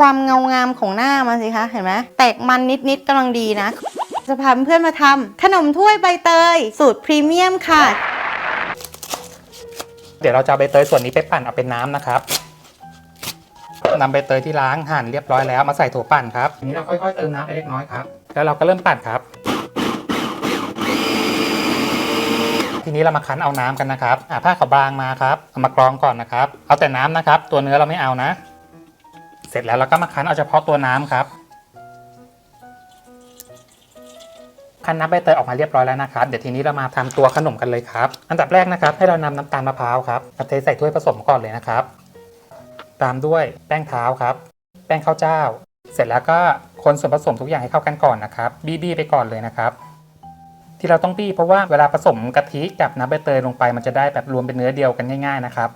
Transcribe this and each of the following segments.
ความเงางามของหน้ามันสิคะเห็นไหมแตกมันนิดๆกำลังดีนะ จะพาเพื่อนมาทำขนมถ้วยใบเตย สูตรพรีเมียมค่ะ เดี๋ยวเราจะเอาใบเตยส่วนนี้ไปปั่นเอาเป็นน้ำนะครับนำใบเตยที่ล้างหั่นเรียบร้อยแล้วมาใส่โถปั่นครับทีนี้เราค่อยๆเติมน้ำไปเล็กน้อยครับ แล้วเราก็เริ่มปั่นครับ ทีนี้เรามาคั้นเอาน้ำกันนะครับอ่าผ้าขาวบางมาครับเอามากรองก่อนนะครับ เอาแต่น้ำนะครับ ตัวเนื้อเราไม่เอานะ เสร็จแล้วเราก็มาคั้นเอาเฉพาะตัวน้ำครับ คั้นน้ำใบเตยออกมาเรียบร้อยแล้วนะครับ เดี๋ยวทีนี้เรามาทำตัวขนมกันเลยครับ อันดับแรกนะครับ ให้เรานำน้ำตาลมะพร้าวครับมาเทใส่ถ้วยผสมก่อนเลยนะครับ ตามด้วยแป้งเท้าครับ แป้งข้าวเจ้า เสร็จแล้วก็คนส่วนผสมทุกอย่างให้เข้ากันก่อนนะครับ บี้บี้ไปก่อนเลยนะครับที่เราต้องบี้เพราะว่าเวลาผสมกะทิกับน้ำใบเตยลงไปมันจะได้แบบรวมเป็นเนื้อเดียวกันง่าย ๆ นะครับ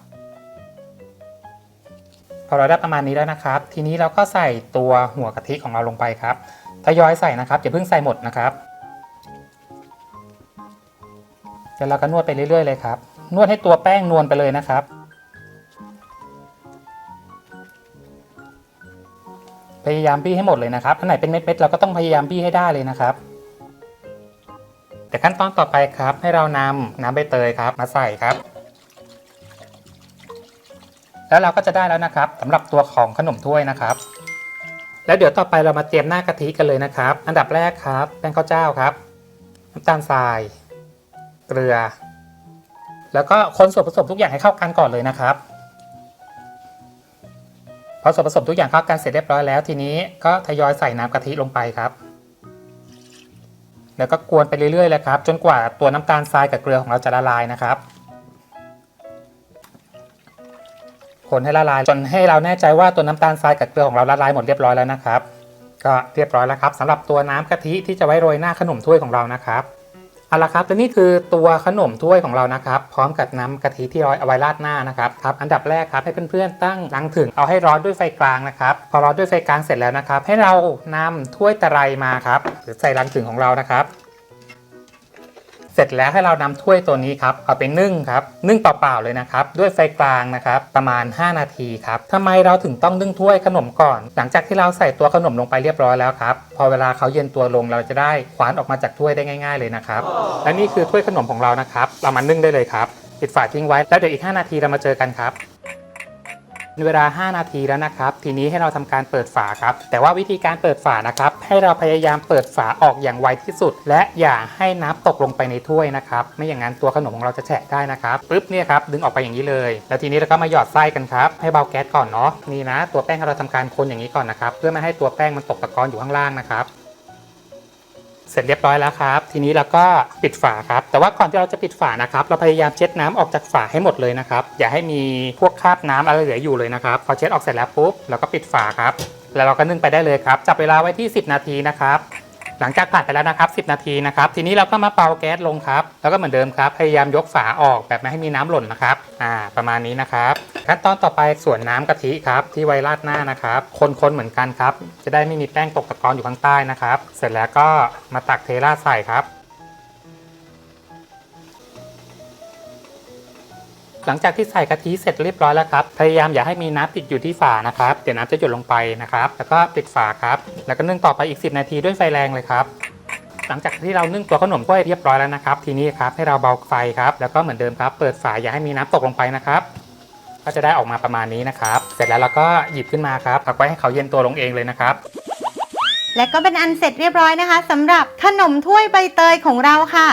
อเราได้ประมาณนี้แล้วนะครับ ทีนี้เราก็ใส่ตัวหัวกะทิของเราลงไปครับทยอยใส่นะครับอย่าเพิ่งใส่หมดนะครับเดี๋ยวเราก็นวดไปเรื่อยๆเลยครับ นวดให้ตัวแป้งนวลไปเลยนะครับ พยายามบี้ให้หมดเลยนะครับอันไหนเป็นเม็ดๆเราก็ต้องพยายามบี้ให้ได้เลยนะครับแต่ขั้นตอนต่อไปครับ ให้เรานำน้ำใบเตยครับ มาใส่ครับ แล้วเราก็จะได้แล้วนะครับสำหรับตัวของขนมถ้วยนะครับ แล้วเดี๋ยวต่อไปเรามาเตรียมหน้ากะทิกันเลยนะครับ อันดับแรกครับแป้งข้าวเจ้าครับน้ำตาลทราย เกลือ แล้วก็คนส่วนผสมทุกอย่างให้เข้ากันก่อนเลยนะครับพอส่วนผสมทุกอย่างเข้ากันเสร็จเรียบร้อยแล้ว ทีนี้ก็ทยอยใส่น้ำกะทิลงไปครับ แล้วก็กวนไปเรื่อยๆเลยครับ จนกว่าตัวน้ำตาลทรายกับเกลือของเราจะละลายนะครับ คนให้ละลาย จนให้เราแน่ใจว่าตัวน้ำตาลทรายกับเกลือของเราละลายหมดเรียบร้อยแล้วนะครับ ก็เรียบร้อยแล้วครับสำหรับตัวน้ำกะทิที่จะไว้โรยหน้าขนมถ้วยของเรานะครับเอาละครับและนี่คือตัวขนมถ้วยของเรานะครับ พร้อมกับน้ำกะทิที่ร้อยเอาไว้ราดหน้านะครับครับอันดับแรกครับให้เพื่อนๆตั้งรังถึงเอาให้ร้อนด้วยไฟกลางนะครับพอร้อนด้วยไฟกลางเสร็จแล้วนะครับ ให้เรานำถ้วยตะไลมาครับหรือใส่รังถึงของเรานะครับ เสร็จแล้วให้เรานำถ้วยตัวนี้ครับเอาไปนึ่งครับนึ่งเปล่าๆเลยนะครับด้วยไฟกลางนะครับประมาณ 5 นาทีครับทำไมเราถึงต้องนึ่งถ้วยขนมก่อน หลังจากที่เราใส่ตัวขนมลงไปเรียบร้อยแล้วครับพอเวลาเขาเย็นตัวลงเราจะได้คว้านออกมาจากถ้วยได้ง่าย ๆเลยนะครับและนี่คือถ้วยขนมของเรานะครับเรามานึ่งได้เลยครับปิดฝาทิ้งไว้แล้วเดี๋ยวอีก 5 นาทีเรามาเจอกันครับ เวลา 5 นาทีแล้วนะครับ ทีนี้ให้เราทำการเปิดฝาครับ แต่ว่าวิธีการเปิดฝานะครับ ให้เราพยายามเปิดฝาออกอย่างไวที่สุด และอย่าให้น้ำตกลงไปในถ้วยนะครับ ไม่อย่างนั้นตัวขนมของเราจะแฉะได้นะครับปึ๊บเนี่ยครับดึงออกไปอย่างนี้เลย แล้วทีนี้เราก็มาหยอดไส้กันครับ ให้เบาแก๊สก่อนเนาะนี่นะ ตัวแป้งเราทำการคนอย่างนี้ก่อนนะครับ เพื่อไม่ให้ตัวแป้งมันตกตะกอนอยู่ข้างล่างนะครับ เสร็จเรียบร้อยแล้วครับ ทีนี้เราก็ปิดฝาครับ แต่ว่าก่อนที่เราจะปิดฝานะครับ เราพยายามเช็ดน้ำออกจากฝาให้หมดเลยนะครับ อย่าให้มีพวกคราบน้ำอะไรเหลืออยู่เลยนะครับ พอเช็ดออกเสร็จแล้วปุ๊บเราก็ปิดฝาครับ แล้วเราก็นึ่งไปได้เลยครับ จับเวลาไว้ที่ 10 นาทีนะครับ หลังจากผ่านไปแล้วนะครับ 10 นาทีนะครับ ทีนี้เราก็มาเป่าแก๊สลงครับ แล้วก็เหมือนเดิมครับ พยายามยกฝาออกแบบไม่ให้มีน้ำหล่นนะครับ อ่า ประมาณนี้นะครับ ขั้นตอนต่อไปส่วนน้ำกะทิครับ ที่ไวราดหน้านะครับ คนๆเหมือนกันครับ จะได้ไม่มีแป้งตกตะกอนอยู่ข้างใต้นะครับ เสร็จแล้วก็มาตักเทราดใส่ครับ หลังจากที่ใส่กะทิเสร็จเรียบร้อยแล้วครับ พยายามอย่าให้มีน้ำติดอยู่ที่ฝานะครับ เดี๋ยวน้ำจะหยดลงไปนะครับ แล้วก็ปิดฝาครับ แล้วก็นึ่งต่อไปอีก 10 นาทีด้วยไฟแรงเลยครับหลังจากที่เรานึ่งตัวขนมกล้วยเรียบร้อยแล้วนะครับ ทีนี้ครับให้เราเบาไฟครับ แล้วก็เหมือนเดิมครับ เปิดฝาอย่าให้มีน้ำตกลงไปนะครับ ก็จะได้ออกมาประมาณนี้นะครับ เสร็จแล้วเราก็หยิบขึ้นมาครับพักไว้ให้เขาเย็นตัวลงเองเลยนะครับ และก็เป็นอันเสร็จเรียบร้อยนะคะสำหรับขนมถ้วยใบเตยของเราค่ะ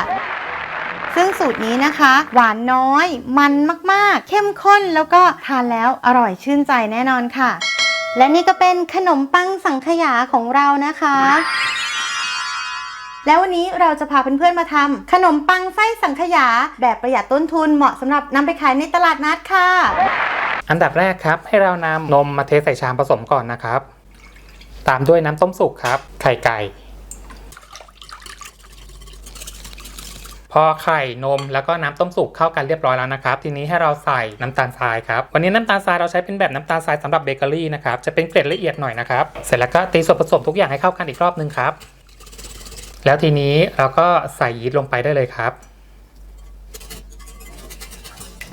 ซึ่งสูตรนี้นะคะ หวานน้อย มันมากๆ เข้มข้นแล้วก็ทานแล้วอร่อยชื่นใจแน่นอนค่ะ และนี่ก็เป็นขนมปังสังขยาของเรานะคะ แล้ววันนี้เราจะพาเพื่อนๆมาทำขนมปังไส้สังขยา แบบประหยัดต้นทุนเหมาะสำหรับนำไปขายในตลาดนัดค่ะ อันดับแรกครับ ให้เรานำนมมาเทใส่ชามผสมก่อนนะครับ ตามด้วยน้ำต้มสุกครับ ไข่ไก่ พอไข่นมแล้วก็น้ำต้มสุกเข้ากันเรียบร้อยแล้วนะครับ ทีนี้ให้เราใส่น้ำตาลทรายครับวันนี้น้ำตาลทรายเราใช้เป็นแบบน้ำตาลทรายสำหรับเบเกอรี่นะครับจะเป็นเกล็ดละเอียดหน่อยนะครับเสร็จแล้วก็ตีส่วนผสมทุกอย่างให้เข้ากันอีกรอบนึงครับ แล้วทีนี้เราก็ใส่ยีสต์ลงไปได้เลยครับ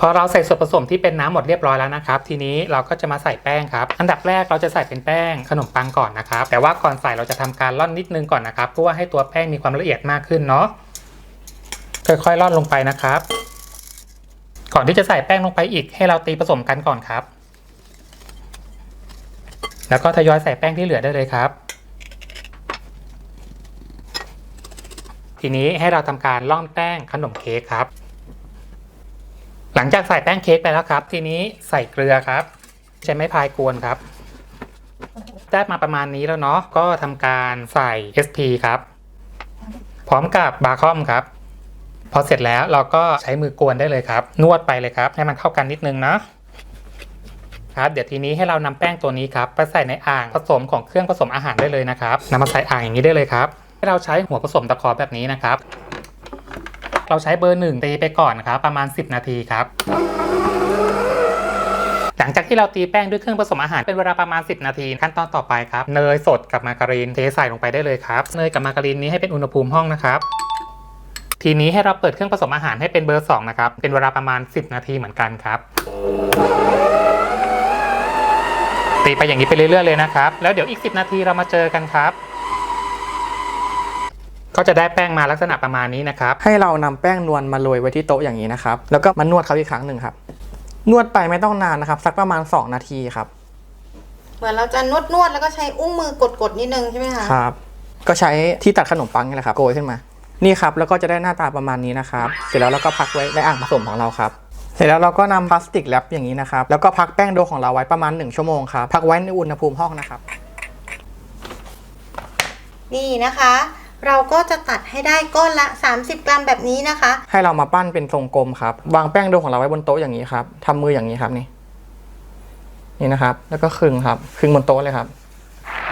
พอเราใส่ส่วนผสมที่เป็นน้ำหมดเรียบร้อยแล้วนะครับ ทีนี้เราก็จะมาใส่แป้งครับ อันดับแรกเราจะใส่เป็นแป้งขนมปังก่อนนะครับ แต่ว่าก่อนใส่เราจะทำการร่อนนิดนึงก่อนนะครับเพื่อว่าให้ตัวแป้งมีความละเอียดมากขึ้นเนาะ ค่อยๆร่อนลงไปนะครับ ก่อนที่จะใส่แป้งลงไปอีกให้เราตีผสมกันก่อนครับ แล้วก็ทยอยใส่แป้งที่เหลือได้เลยครับ ทีนี้ให้เราทำการล่อนแป้งขนมเค้กครับ หลังจากใส่แป้งเค้กไปแล้วครับ ทีนี้ใส่เกลือครับ ใช้ไม้พายกวนครับได้มาประมาณนี้แล้วเนาะก็ทำการใส่ SP ครับ พร้อมกับบาคอมครับ พอเสร็จแล้วเราก็ใช้มือกวนได้เลยครับ นวดไปเลยครับ ให้มันเข้ากันนิดนึงเนาะครับเดี๋ยวทีนี้ให้เรานำแป้งตัวนี้ครับไปใส่ในอ่างผสมของเครื่องผสมอาหารได้เลยนะครับนำมาใส่อ่างอย่างนี้ได้เลยครับ ให้เราใช้หัวผสมตะขอแบบนี้นะครับ เราใช้เบอร์หนึ่งตีไปก่อนนครับประมาณ 10 นาทีครับ หลังจากที่เราตีแป้งด้วยเครื่องผสมอาหารเป็นเวลาประมาณ 10 นาที ขั้นตอนต่อไปครับ เนยสดกับมาการีนเทใส่ลงไปได้เลยครับ เนยกับมาการีนนี้ให้เป็นอุณหภูมิห้องนะครับ ทีนี้ให้เราเปิดเครื่องผสมอาหารให้เป็นเบอร์ 2 นะครับ เป็นเวลาประมาณ 10 นาทีเหมือนกันครับ ตีไปอย่างนี้ไปเรื่อยๆเลยนะครับ แล้วเดี๋ยวอีก 10 นาทีเรามาเจอกันครับ ก็จะได้แป้งมาลักษณะประมาณนี้นะครับ ให้เรานำแป้งนวลมาโรยไว้ที่โต๊ะอย่างนี้นะครับ แล้วก็มานวดเขาอีกครั้งหนึ่งครับ นวดไปไม่ต้องนานนะครับ สักประมาณ 2 นาทีครับ เหมือนเราจะนวดนวดๆแล้วก็ใช้อุ้งมือกดๆนิดนึงใช่ไหมคะ ครับ ก็ใช้ที่ตัดขนมปังนี่แหละครับ โกยขึ้นมา นี่ครับแล้วก็จะได้หน้าตาประมาณนี้นะครับเสร็จแล้วเราก็พักไว้ในอ่างผสมของเราครับเสร็จแล้วเราก็นำพลาสติกแรปอย่างนี้นะครับ แล้วก็พักแป้งโดของเราไว้ประมาณ 1 ชั่วโมงครับ พักไว้ในอุณหภูมิห้องนะครับ นี่นะคะ เราก็จะตัดให้ได้ก้อนละ 30 กรัมแบบนี้นะคะ ให้เรามาปั้นเป็นทรงกลมครับ วางแป้งโดของเราไว้บนโต๊ะอย่างนี้ครับทำมืออย่างนี้ครับนี่ นี่นะครับ แล้วก็คลึงครับคลึงบนโต๊ะเลยครับ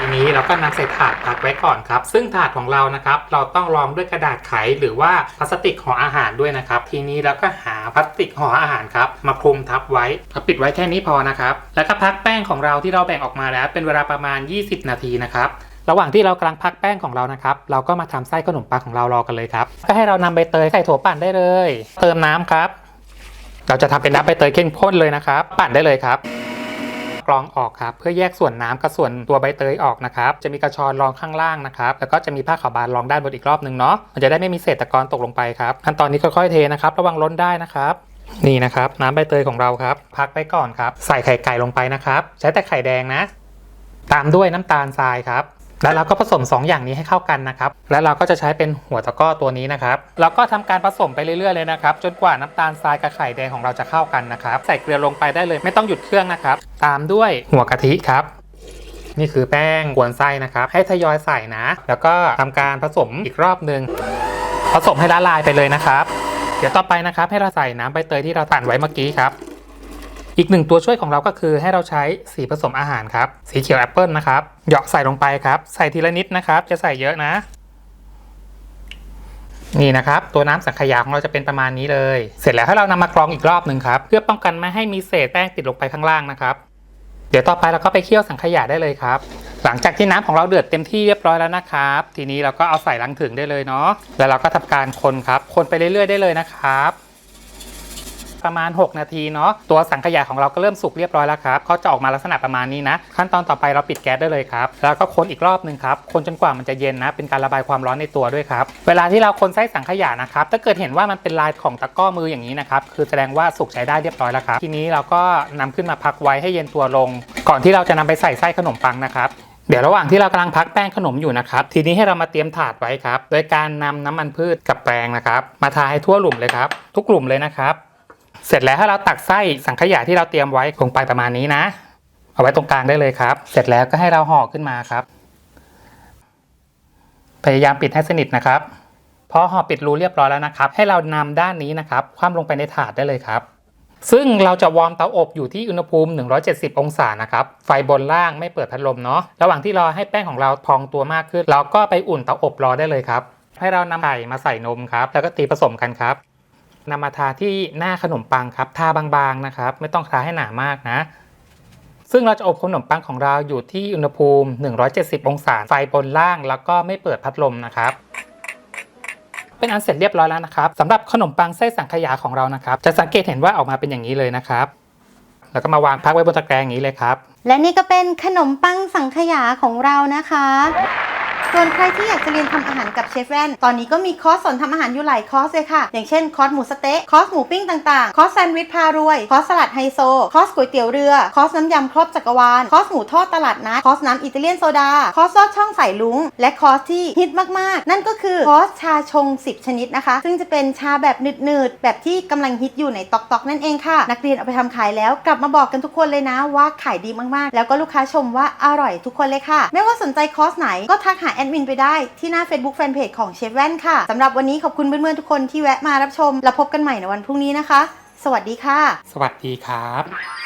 ทีนี้เราก็นำใส่ถาดพักไว้ก่อนครับ ซึ่งถาดของเรานะครับ เราต้องรองด้วยกระดาษไขหรือว่าพลาสติกห่ออาหารด้วยนะครับ ทีนี้เราก็หาพลาสติกห่ออาหารครับมาคลุมทับไว้ปิดไว้แค่นี้พอนะครับ แล้วก็พักแป้งของเราที่เราแบ่งออกมาแล้ว เป็นเวลาประมาณ 20 นาทีนะครับระหว่างที่เรากำลังพักแป้งของเรานะครับ เราก็มาทำไส้ขนมปังของเรารอกันเลยครับ ก็ให้เรานำใบเตยใส่โถปั่นได้เลย เติมน้ำครับ เราจะทำเป็นน้ำใบเตยเข้มข้นเลยนะครับ ปั่นได้เลยครับ กรองออกครับเพื่อแยกส่วนน้ำกับส่วนตัวใบเตยออกนะครับจะมีกระชอนรองข้างล่างนะครับแล้วก็จะมีผ้าขาวบางรองด้านบนอีกรอบหนึ่งเนาะมันจะได้ไม่มีเศษตะกอนตกลงไปครับขั้นตอนนี้ค่อยๆเทนะครับ ระวังล้นได้นะครับนี่นะครับน้ำใบเตยของเราครับพักไปก่อนครับ ใส่ไข่ไก่ลงไปนะครับ ใช้แต่ไข่แดงนะ ตามด้วยน้ำตาลทรายครับ แล้วเราก็ผสม 2 อย่างนี้ให้เข้ากันนะครับ แล้วเราก็จะใช้เป็นหัวตะก้อตัวนี้นะครับเราก็ทำการผสมไปเรื่อยๆเลยนะครับ จนกว่าน้ำตาลทรายกับไข่แดงของเราจะเข้ากันนะครับ ใส่เกลือลงไปได้เลยไม่ต้องหยุดเครื่องนะครับ ตามด้วยหัวกะทิครับ นี่คือแป้งกวนไส้นะครับ ให้ทยอยใส่นะ แล้วก็ทำการผสมอีกรอบหนึ่งผสมให้ละลายไปเลยนะครับ เดี๋ยวต่อไปนะครับ ให้เราใส่น้ำใบเตยที่เราปั่นไว้เมื่อกี้ครับ อีกหนึ่งตัวช่วยของเราก็คือให้เราใช้สีผสมอาหารครับ สีเขียวแอปเปิลนะครับเหยาะใส่ลงไปครับ ใส่ทีละนิดนะครับ จะใส่เยอะนะ นี่นะครับ ตัวน้ำสังขยาของเราจะเป็นประมาณนี้เลย เสร็จแล้วให้เรานำมากรองอีกรอบหนึ่งครับ เพื่อป้องกันไม่ให้มีเศษแป้งติดลงไปข้างล่างนะครับ เดี๋ยวต่อไปเราก็ไปเคี่ยวสังขยาได้เลยครับหลังจากที่น้ำของเราเดือดเต็มที่เรียบร้อยแล้วนะครับ ทีนี้เราก็เอาใส่ลังถึงได้เลยเนาะ แล้วเราก็ทำการคนครับ คนไปเรื่อยๆได้เลยนะครับ ประมาณ 6 นาทีเนาะตัวสังขยาของเราก็เริ่มสุกเรียบร้อยแล้วครับเขาจะออกมาลักษณะประมาณนี้นะ ขั้นตอนต่อไปเราปิดแก๊สได้เลยครับแล้วก็คนอีกรอบหนึ่งครับคนจนกว่ามันจะเย็นนะ เป็นการระบายความร้อนในตัวด้วยครับเวลาที่เราคนไส้สังขยานะครับถ้าเกิดเห็นว่ามันเป็นลายของตะก้อมืออย่างนี้นะครับคือแสดงว่าสุกใช้ได้เรียบร้อยแล้วครับทีนี้เราก็นำขึ้นมาพักไว้ให้เย็นตัวลง ก่อนที่เราจะนำไปใส่ไส้ขนมปังนะครับเดี๋ยวระหว่างที่เรากำลังพักแป้งขนมอยู่นะครับ ทีนี้ให้เรามาเตรียมถาดไว้ครับ โดยการนำน้ำมันพืชกับแป้งนะครับ มาทาให้ทั่วหลุมเลยครับ ทุกกลุ่มเลยนะครับ เสร็จแล้วให้เราตักไส้สังขยาที่เราเตรียมไว้ลงไปประมาณนี้นะ เอาไว้ตรงกลางได้เลยครับ เสร็จแล้วก็ให้เราห่อขึ้นมาครับ พยายามปิดให้สนิทนะครับพอห่อปิดรูเรียบร้อยแล้วนะครับ ให้เรานำด้านนี้นะครับคว่ำลงไปในถาดได้เลยครับ ซึ่งเราจะวอร์มเตาอบอยู่ที่อุณหภูมิ 170 องศานะครับ ไฟบนล่างไม่เปิดพัดลมเนาะ ระหว่างที่รอให้แป้งของเราพองตัวมากขึ้น เราก็ไปอุ่นเตาอบรอได้เลยครับ ให้เรานำไข่มาใส่นมครับ แล้วก็ตีผสมกันครับ นำมาทาที่หน้าขนมปังครับทาบางๆนะครับ ไม่ต้องทาให้หนามากนะ ซึ่งเราจะอบขนมปังของเราอยู่ที่อุณหภูมิ 170 องศาไฟบนล่าง แล้วก็ไม่เปิดพัดลมนะครับเป็นอันเสร็จเรียบร้อยแล้วนะครับสำหรับขนมปังไส้สังขยาของเรานะครับ จะสังเกตเห็นว่าออกมาเป็นอย่างนี้เลยนะครับ แล้วก็มาวางพักไว้บนตะแกรงอย่างนี้เลยครับ และนี่ก็เป็นขนมปังสังขยาของเรานะคะ ส่วนใครที่อยากจะเรียนทำอาหารกับเชฟแว่น ตอนนี้ก็มีคอร์สสอนทำอาหารอยู่หลายคอร์สเลยค่ะ อย่างเช่นคอร์สหมูสเต๊ะ คอร์สหมูปิ้งต่างๆ คอร์สแซนด์วิชพารวย คอร์สสลัดไฮโซ คอร์สก๋วยเตี๋ยวเรือ คอร์สน้ำยำครบจักรวาล คอร์สหมูทอดตลาดนัด คอร์สน้ำอิตาเลียนโซดา คอร์สซอดช่องใส่ลุง และคอร์สที่ฮิตมากๆ นั่นก็คือคอร์สชาชง 10 ชนิดนะคะ ซึ่งจะเป็นชาแบบหนืดๆ แบบที่กำลังฮิตอยู่ในตอกตอกนั่นเองค่ะ นักเรียนเอาไปทำขายแล้วกลับมาบอกกันทุกคนเลยนะว่าขายดีมากๆ แล้วก็ลูกค้าชมว่าอร่อยทุกคนเลยค่ะ ไม่ว่าสนใจคอร์สไหนก็ทักหาแอดมินไปได้ที่หน้า Facebook Fanpage ของเชฟแว่นค่ะสำหรับวันนี้ขอบคุณเพื่อนๆทุกคนที่แวะมารับชม แล้วพบกันใหม่ในวันพรุ่งนี้นะคะ สวัสดีค่ะ สวัสดีครับ